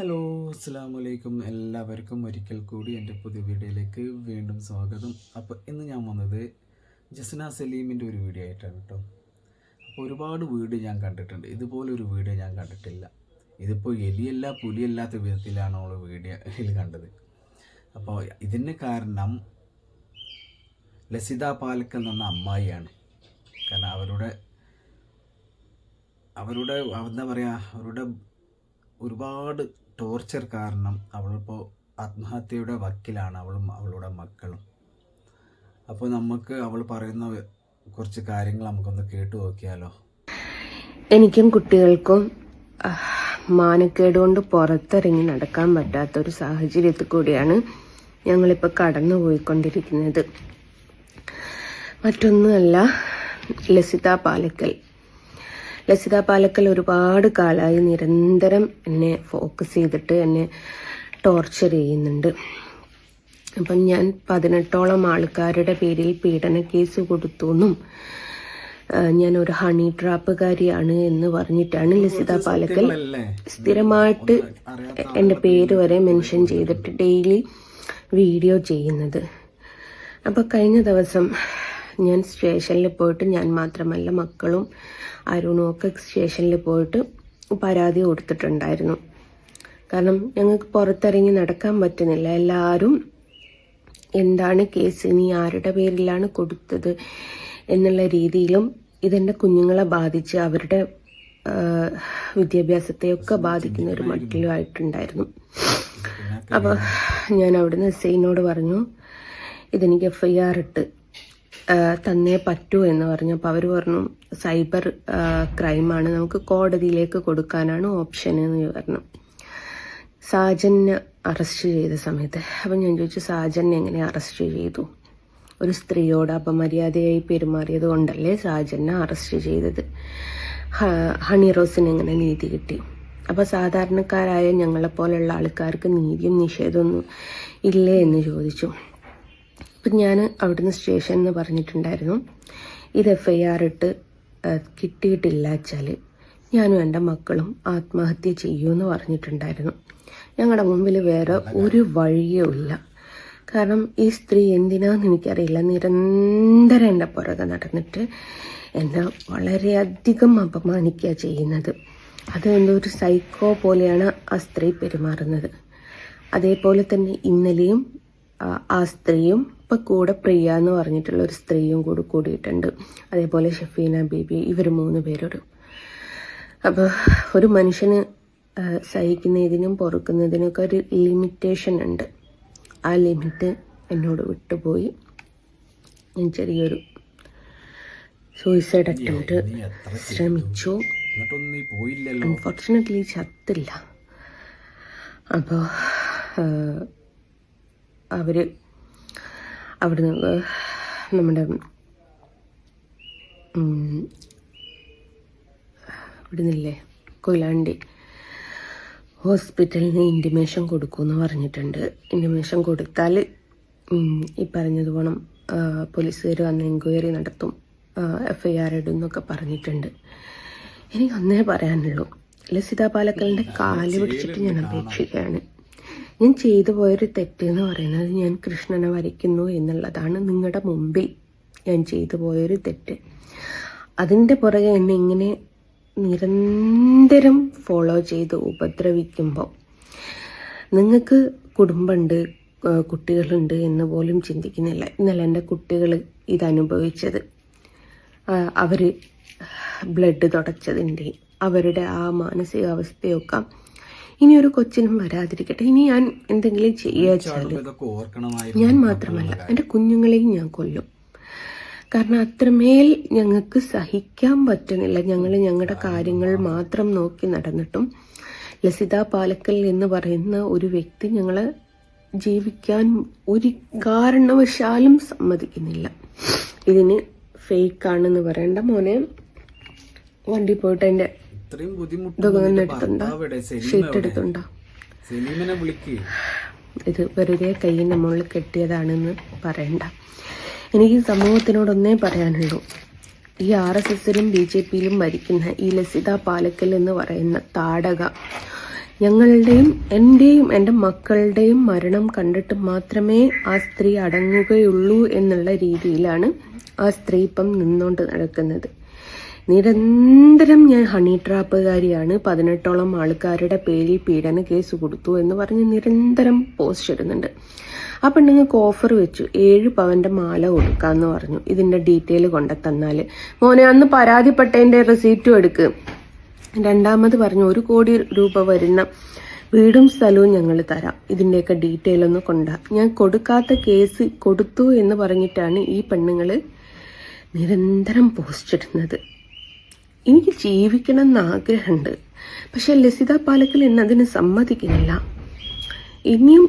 Hello അസ്സാം വലൈക്കും എല്ലാവർക്കും ഒരിക്കൽ കൂടി എന്റെ പുതിയ വീഡിയോയിലേക്ക് വീണ്ടും സ്വാഗതം. അപ്പോൾ ഇന്ന് ഞാൻ വന്നത് ജസ്ന സലീമിന്റെ ഒരു വീഡിയോ ആയിട്ടാണ് കേട്ടോ. അപ്പോൾ ഒരുപാട് വീഡിയോ ഞാൻ കണ്ടിട്ടുണ്ട്. ഇതുപോലൊരു വീഡിയോ ഞാൻ കണ്ടിട്ടില്ല. ഇതിപ്പോൾ എലിയല്ല പുലിയല്ലാത്ത വിധത്തിലാണ് അവൾ വീഡിയോയിൽ കണ്ടത്. അപ്പോൾ ഇതിന് കാരണം ലസിത പാലക്കൽ എന്ന അമ്മായിയാണ്. കാരണം അവരുടെ അവരുടെ എന്താ പറയുക അവരുടെ ഒരുപാട് ടോർച്ചർ കാരണം അവളിപ്പോൾ ആത്മഹത്യയുടെ വക്കിലാണ് അവളും അവളുടെ മക്കളും. അപ്പോൾ നമുക്ക് അവൾ പറയുന്ന കുറച്ച് കാര്യങ്ങൾ നമുക്കൊന്ന് കേട്ടു നോക്കിയാലോ? എനിക്കും കുട്ടികൾക്കും മാനക്കേടുകൊണ്ട് മാനക്കേട് കൊണ്ട് പുറത്തിറങ്ങി നടക്കാൻ പറ്റാത്ത ഒരു സാഹചര്യത്തിൽ കൂടിയാണ് ഞങ്ങളിപ്പോൾ കടന്നു പോയിക്കൊണ്ടിരിക്കുന്നത് മറ്റൊന്നുമല്ല ലസിത പാലക്കൽ. ലസിത പാലക്കൽ ഒരുപാട് കാലമായി നിരന്തരം എന്നെ ഫോക്കസ് ചെയ്തിട്ട് എന്നെ ടോർച്ചർ ചെയ്യുന്നുണ്ട്. അപ്പം ഞാൻ പതിനെട്ടോളം ആൾക്കാരുടെ പേരിൽ പീഡന കേസ് കൊടുത്തു എന്നും ഞാൻ ഒരു ഹണി ട്രാപ്പുകാരിയാണ് എന്ന് പറഞ്ഞിട്ടാണ് ലസിത പാലക്കൽ സ്ഥിരമായിട്ട് എന്റെ പേര് വരെ മെൻഷൻ ചെയ്തിട്ട് ഡെയിലി വീഡിയോ ചെയ്യുന്നത്. അപ്പോൾ കഴിഞ്ഞ ദിവസം ഞാൻ സ്റ്റേഷനിൽ പോയിട്ട് ഞാൻ മാത്രമല്ല മക്കളും അരുണും ഒക്കെ സ്റ്റേഷനിൽ പോയിട്ട് പരാതി കൊടുത്തിട്ടുണ്ടായിരുന്നു. കാരണം ഞങ്ങൾക്ക് പുറത്തിറങ്ങി നടക്കാൻ പറ്റുന്നില്ല. എല്ലാവരും എന്താണ് കേസ് ഇനി ആരുടെ പേരിലാണ് കൊടുത്തത് എന്നുള്ള രീതിയിലും ഇതെന്റെ കുഞ്ഞുങ്ങളെ ബാധിച്ച് അവരുടെ വിദ്യാഭ്യാസത്തെയൊക്കെ ബാധിക്കുന്ന ഒരു മട്ടിലുമായിട്ടുണ്ടായിരുന്നു അപ്പോൾ ഞാൻ അവിടുന്ന് എസ് ഐനോട് പറഞ്ഞു ഇതെനിക്ക് എഫ് ഐ ആർ ഇട്ട് തന്നേ പറ്റൂ എന്ന് പറഞ്ഞു. അപ്പോൾ അവർ പറഞ്ഞു സൈബർ ക്രൈമാണ്. നമുക്ക് കോടതിയിലേക്ക് കൊടുക്കാനാണ് ഓപ്ഷൻ എന്ന് പറഞ്ഞു. സാജനെ അറസ്റ്റ് ചെയ്ത സമയത്ത് അപ്പം ഞാൻ ചോദിച്ചു സാജനെ എങ്ങനെ അറസ്റ്റ് ചെയ്തു? ഒരു സ്ത്രീയോട് അപമര്യാദയായി പെരുമാറിയത് കൊണ്ടല്ലേ സാജനെ അറസ്റ്റ് ചെയ്തത്? ഹണി റോസിന് എങ്ങനെ നീതി കിട്ടി? അപ്പോൾ സാധാരണക്കാരായ ഞങ്ങളെപ്പോലുള്ള ആൾക്കാർക്ക് നീതിയും നിഷേധമൊന്നും ഇല്ലേ എന്ന് ചോദിച്ചു. അപ്പം ഞാൻ അവിടുന്ന് സ്റ്റേഷൻ എന്ന് പറഞ്ഞിട്ടുണ്ടായിരുന്നു. ഇത് എഫ് ഐ ആർ ഇട്ട് കിട്ടിയിട്ടില്ല വെച്ചാൽ ഞാനും എന്റെ മക്കളും ആത്മഹത്യ ചെയ്യുമെന്ന് പറഞ്ഞിട്ടുണ്ടായിരുന്നു. ഞങ്ങളുടെ മുമ്പിൽ വേറെ ഒരു വഴിയേ ഇല്ല കാരണം ഈ സ്ത്രീ എന്തിനാന്ന് എനിക്കറിയില്ല. നിരന്തരം എന്റെ പുറകെ നടന്നിട്ട് എന്നെ വളരെയധികം അപമാനിക്കുക ചെയ്യുന്നത്. അത് എന്തോ ഒരു സൈക്കോ പോലെയാണ് ആ സ്ത്രീ പെരുമാറുന്നത്. അതേപോലെ തന്നെ ഇന്നലെയും ആ സ്ത്രീയും ഇപ്പൊ കൂടെ പ്രിയ എന്ന് പറഞ്ഞിട്ടുള്ള ഒരു സ്ത്രീയും കൂടെ കൂടിയിട്ടുണ്ട്. അതേപോലെ ഷഫീന ബീബി ഇവർ മൂന്ന് പേരൊരു അപ്പോൾ ഒരു മനുഷ്യന് സഹിക്കുന്നതിനും പൊറുക്കുന്നതിനൊക്കെ ഒരു ലിമിറ്റേഷൻ ഉണ്ട്. ആ ലിമിറ്റ് എന്നോട് വിട്ടുപോയി. ഞാൻ ചെറിയൊരു സൂയിസൈഡ് അറ്റംപ്റ്റ് ശ്രമിച്ചു. അൺഫോർച്ചുനേറ്റ്ലി ചത്തില്ല. അപ്പോൾ അവർ അവിടുന്ന് നമ്മുടെ ഇവിടെ ഇവിടുന്നില്ലേ? കൊയിലാണ്ടി ഹോസ്പിറ്റലിന് നിന്ന് ഇന്റിമേഷൻ കൊടുക്കുമെന്ന് പറഞ്ഞിട്ടുണ്ട് ഇന്റിമേഷൻ കൊടുത്താൽ ഈ പറഞ്ഞത് പോണം പോലീസുകാർ വന്ന് എൻക്വയറി നടത്തും എഫ് ഐ ആർ ഇടും എന്നൊക്കെ പറഞ്ഞിട്ടുണ്ട്. എനിക്ക് അന്നേ പറയാനുള്ളൂ. ലസിത പാലക്കലിന്റെ കാൽ പിടിച്ചിട്ട് ഞാൻ അപേക്ഷിക്കുകയാണ്. ഞാൻ ചെയ്തു പോയൊരു തെറ്റ് എന്ന് പറയുന്നത് ഞാൻ കൃഷ്ണനെ വരയ്ക്കുന്നു എന്നുള്ളതാണ് നിങ്ങളുടെ മുമ്പിൽ ഞാൻ ചെയ്തു പോയൊരു തെറ്റ്. അതിന്റെ പുറകെ എന്നെ ഇങ്ങനെ നിരന്തരം ഫോളോ ചെയ്ത് ഉപദ്രവിക്കുമ്പോൾ നിങ്ങൾക്ക് കുടുംബമുണ്ട് കുട്ടികളുണ്ട് എന്ന് പോലും ചിന്തിക്കുന്നില്ല. ഇന്നലെ എന്റെ കുട്ടികൾ ഇതനുഭവിച്ചത് അവർ ബ്ലഡ് തുടച്ചതിന്റെ അവരുടെ ആ മാനസികാവസ്ഥയൊക്കെ ഇനി ഒരു കൊച്ചിനും വരാതിരിക്കട്ടെ. ഇനി ഞാൻ എന്തെങ്കിലും ചെയ്യാച്ചാൽ ഞാൻ മാത്രമല്ല എന്റെ കുഞ്ഞുങ്ങളെയും ഞാൻ കൊല്ലും. കാരണം അത്രമേൽ ഞങ്ങൾക്ക് സഹിക്കാൻ പറ്റുന്നില്ല. ഞങ്ങൾ ഞങ്ങളുടെ കാര്യങ്ങൾ മാത്രം നോക്കി നടന്നിട്ടും ലസിത പാലക്കൽ എന്ന് പറയുന്ന ഒരു വ്യക്തി ഞങ്ങളെ ജീവിക്കാൻ ഒരു കാരണവശാലും സമ്മതിക്കുന്നില്ല. ഇതിന് ഫേക്കാണെന്ന് പറയണ്ട മോനെ. വണ്ടി പോയിട്ട് എന്റെ ഇത്രയും ബുദ്ധിമുട്ടുണ്ടോ സലീമിനെ വിളിക്ക്. ഇത് വെറുതെ കൈ മുകളിൽ കെട്ടിയതാണെന്ന് പറയണ്ട. എനിക്ക് സമൂഹത്തിനോടൊന്നേ പറയാനുള്ളൂ. ഈ ആർ എസ് എസിലും ബി ജെ പിയിലും ഭരിക്കുന്ന ഈ ലസിത പാലക്കൽ എന്ന് പറയുന്ന താടക ഞങ്ങളുടെയും എന്റെയും എന്റെ മക്കളുടെയും മരണം കണ്ടിട്ട് മാത്രമേ ആ സ്ത്രീ അടങ്ങുകയുള്ളൂ എന്നുള്ള രീതിയിലാണ് ആ സ്ത്രീ ഇപ്പം നിന്നുകൊണ്ട് നടക്കുന്നത്. നിരന്തരം ഞാൻ ഹണി ട്രാപ്പുകാരിയാണ് പതിനെട്ടോളം ആൾക്കാരുടെ പേരിൽ പീഡന കേസ് കൊടുത്തു എന്ന് പറഞ്ഞ് നിരന്തരം പോസ്റ്റ് ഇടുന്നുണ്ട്. ആ പെണ്ണുങ്ങൾക്ക് ഓഫർ വെച്ചു. ഏഴ് പവന്റെ മാല കൊടുക്കാന്ന് പറഞ്ഞു. ഇതിന്റെ ഡീറ്റെയിൽ കൊണ്ടു തന്നാൽ മോനെ അന്ന് പരാതിപ്പെട്ടതിന്റെ റെസീപ്റ്റും എടുക്ക്. രണ്ടാമത് പറഞ്ഞു ഒരു കോടി രൂപ വരുന്ന വീടും സ്ഥലവും ഞങ്ങൾ തരാം. ഇതിന്റെയൊക്കെ ഡീറ്റെയിൽ ഒന്ന് കൊണ്ടാ. ഞാൻ കൊടുക്കാത്ത കേസ് കൊടുത്തു എന്ന് പറഞ്ഞിട്ടാണ് ഈ പെണ്ണുങ്ങൾ നിരന്തരം പോസ്റ്റ് ഇടുന്നത്. എനിക്ക് ജീവിക്കണം എന്ന് ആഗ്രഹമുണ്ട് പക്ഷെ ലസിത പാലക്കൽ എന്നെ അതിന് സമ്മതിക്കുന്നില്ല. ഇനിയും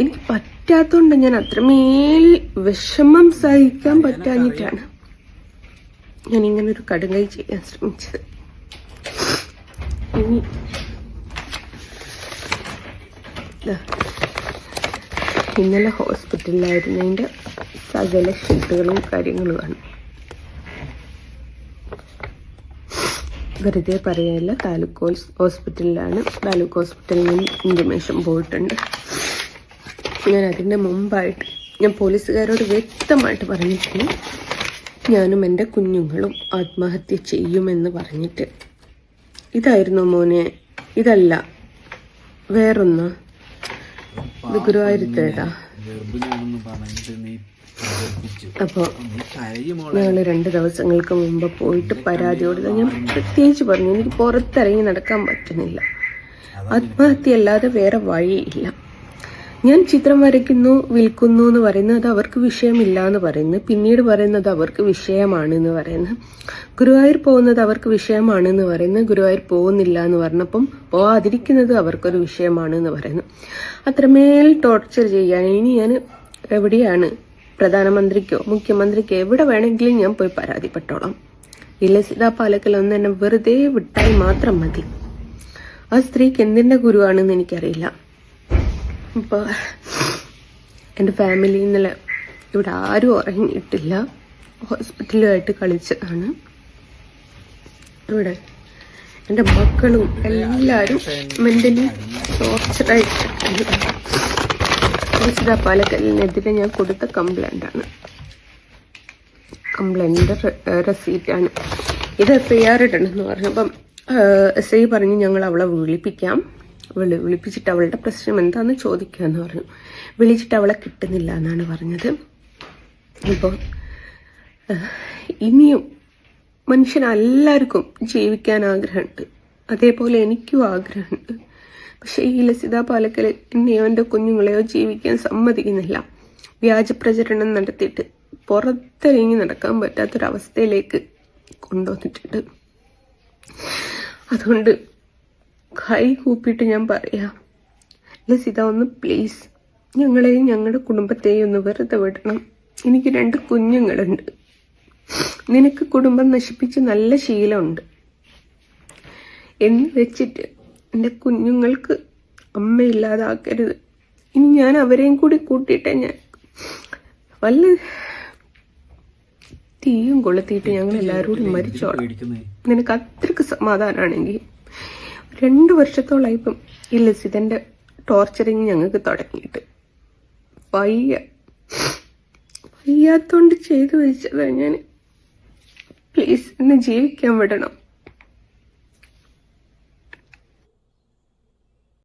എനിക്ക് പറ്റാത്തോണ്ട് ഞാൻ അത്രമേൽ വിഷമം സഹിക്കാൻ പറ്റാഞ്ഞിട്ടാണ് ഞാൻ ഇങ്ങനെ ഒരു കടുങ്കൈ ചെയ്യാൻ ശ്രമിച്ചത്. ഇനി ഇന്നലെ ഹോസ്പിറ്റലിലായിരുന്നതിന്റെ സകല ഷീട്ടുകളും കാര്യങ്ങളുമാണ്. വെറുതെ പറയല്ല. താലൂക്ക് ഹോസ്- ഹോസ്പിറ്റലിലാണ്. താലൂക്ക് ഹോസ്പിറ്റലിൽ നിന്ന് ഇന്റിമേഷൻ പോയിട്ടുണ്ട്. ഞാൻ അതിന്റെ മുമ്പായിട്ട് ഞാൻ പോലീസുകാരോട് വ്യക്തമായിട്ട് പറഞ്ഞിട്ടുണ്ട്. ഞാനും എന്റെ കുഞ്ഞുങ്ങളും ആത്മഹത്യ ചെയ്യുമെന്ന് പറഞ്ഞിട്ട്. ഇതായിരുന്നു മോനെ. ഇതല്ല. വേറൊന്ന്. ഗുരുവായൂരത്തേതാ? അപ്പോൾ ഞങ്ങൾ രണ്ട് ദിവസങ്ങൾക്ക് മുമ്പ് പോയിട്ട് പരാതി കൊടുത്ത ഞാൻ പ്രത്യേകിച്ച് പറഞ്ഞു എനിക്ക് പുറത്തിറങ്ങി നടക്കാൻ പറ്റുന്നില്ല. ആത്മഹത്യ അല്ലാതെ വേറെ വഴിയില്ല ഞാൻ ചിത്രം വരയ്ക്കുന്നു വിൽക്കുന്നു എന്ന് പറയുന്നത് അത് അവർക്ക് വിഷയമില്ല എന്ന് പറയുന്നു. പിന്നീട് പറയുന്നത് അവർക്ക് വിഷയമാണ് എന്ന് പറയുന്നു. ഗുരുവായൂർ പോകുന്നത് അവർക്ക് വിഷയമാണ് എന്ന് പറയുന്നു. ഗുരുവായൂർ പോകുന്നില്ല എന്ന് പറഞ്ഞപ്പം പോവാതിരിക്കുന്നത് അവർക്കൊരു വിഷയമാണ് എന്ന് പറയുന്നു. അത്രമേൽ ടോർച്ചർ ചെയ്യാൻ ഇനി ഞാൻ എവിടെയാണ് പ്രധാനമന്ത്രിക്കോ മുഖ്യമന്ത്രിക്കോ എവിടെ വേണമെങ്കിലും ഞാൻ പോയി പരാതിപ്പെട്ടോളാം. ഇല്ല സീതാ പാലക്കൽ ഒന്ന് എന്നെ വെറുതെ വിട്ടാൽ മാത്രം മതി. ആ സ്ത്രീക്ക് എന്തിന്റെ ഗുരുവാണെന്ന് എനിക്കറിയില്ല. അപ്പോൾ എന്റെ ഫാമിലി ഇന്നലെ ഇവിടെ ആരും ഉറങ്ങിയിട്ടില്ല. ഹോസ്പിറ്റലുമായിട്ട് കളിച്ചതാണ്. ഇവിടെ എന്റെ മക്കളും എല്ലാവരും മെന്റലി ടോർച്ചറായിട്ട് ഹോസ്പിറ്റൽ പാലക്കലിനെതിരെ ഞാൻ കൊടുത്ത കംപ്ലൈന്റ് ആണ്. കംപ്ലൈന്റിന്റെ റെസീറ്റാണ് ഇത് എഫ് ഐ ആർ ഇടണമെന്ന് പറഞ്ഞപ്പം എസ് ഐ പറഞ്ഞ് ഞങ്ങൾ അവളെ വിളിപ്പിക്കാം. വിളി വിളിപ്പിച്ചിട്ട് അവളുടെ പ്രശ്നം എന്താണെന്ന് ചോദിക്കാമെന്ന് പറഞ്ഞു. വിളിച്ചിട്ട് അവളെ കിട്ടുന്നില്ല എന്നാണ് പറഞ്ഞത്. അപ്പോൾ ഇനിയും മനുഷ്യനെല്ലാവർക്കും ജീവിക്കാൻ ആഗ്രഹമുണ്ട്. അതേപോലെ എനിക്കും ആഗ്രഹമുണ്ട്. പക്ഷേ ഈ ലസിത പാലക്കൽ എന്നെയോ എന്റെ കുഞ്ഞുങ്ങളെയോ ജീവിക്കാൻ സമ്മതിക്കുന്നില്ല. വ്യാജ പ്രചരണം നടത്തിയിട്ട് പുറത്തിറങ്ങി നടക്കാൻ പറ്റാത്തൊരവസ്ഥയിലേക്ക് കൊണ്ടുവന്നിട്ടുണ്ട്. അതുകൊണ്ട് കൈ കൂപ്പിയിട്ട് ഞാൻ പറയാം ലസിത ഒന്ന് പ്ലീസ് ഞങ്ങളെയും ഞങ്ങളുടെ കുടുംബത്തെയും ഒന്ന് വെറുതെ വിടണം. എനിക്ക് രണ്ട് കുഞ്ഞുങ്ങളുണ്ട്. നിനക്ക് കുടുംബം നശിപ്പിച്ച് നല്ല ശീലമുണ്ട്. എന്ന് വെച്ചിട്ട് എന്റെ കുഞ്ഞുങ്ങൾക്ക് അമ്മയില്ലാതാക്കരുത്. ഇനി ഞാൻ അവരെയും കൂടി കൂട്ടിയിട്ടേ ഞാൻ വല്ല തീയും കൊളുത്തിയിട്ട് ഞങ്ങൾ എല്ലാവരും കൂടി മരിച്ചോളാം. നിനക്ക് അത്രയ്ക്ക് സമാധാനമാണെങ്കിൽ രണ്ട് വർഷത്തോളായി ഇപ്പം ഈ ലസിതന്റെ ടോർച്ചറിങ് ഞങ്ങൾക്ക് തുടങ്ങിയിട്ട്. വയ്യ. വയ്യാത്തോണ്ട് ചെയ്തു വെച്ചതാണ് ഞാൻ. പ്ലീസ് എന്നെ ജീവിക്കാൻ വിടണം.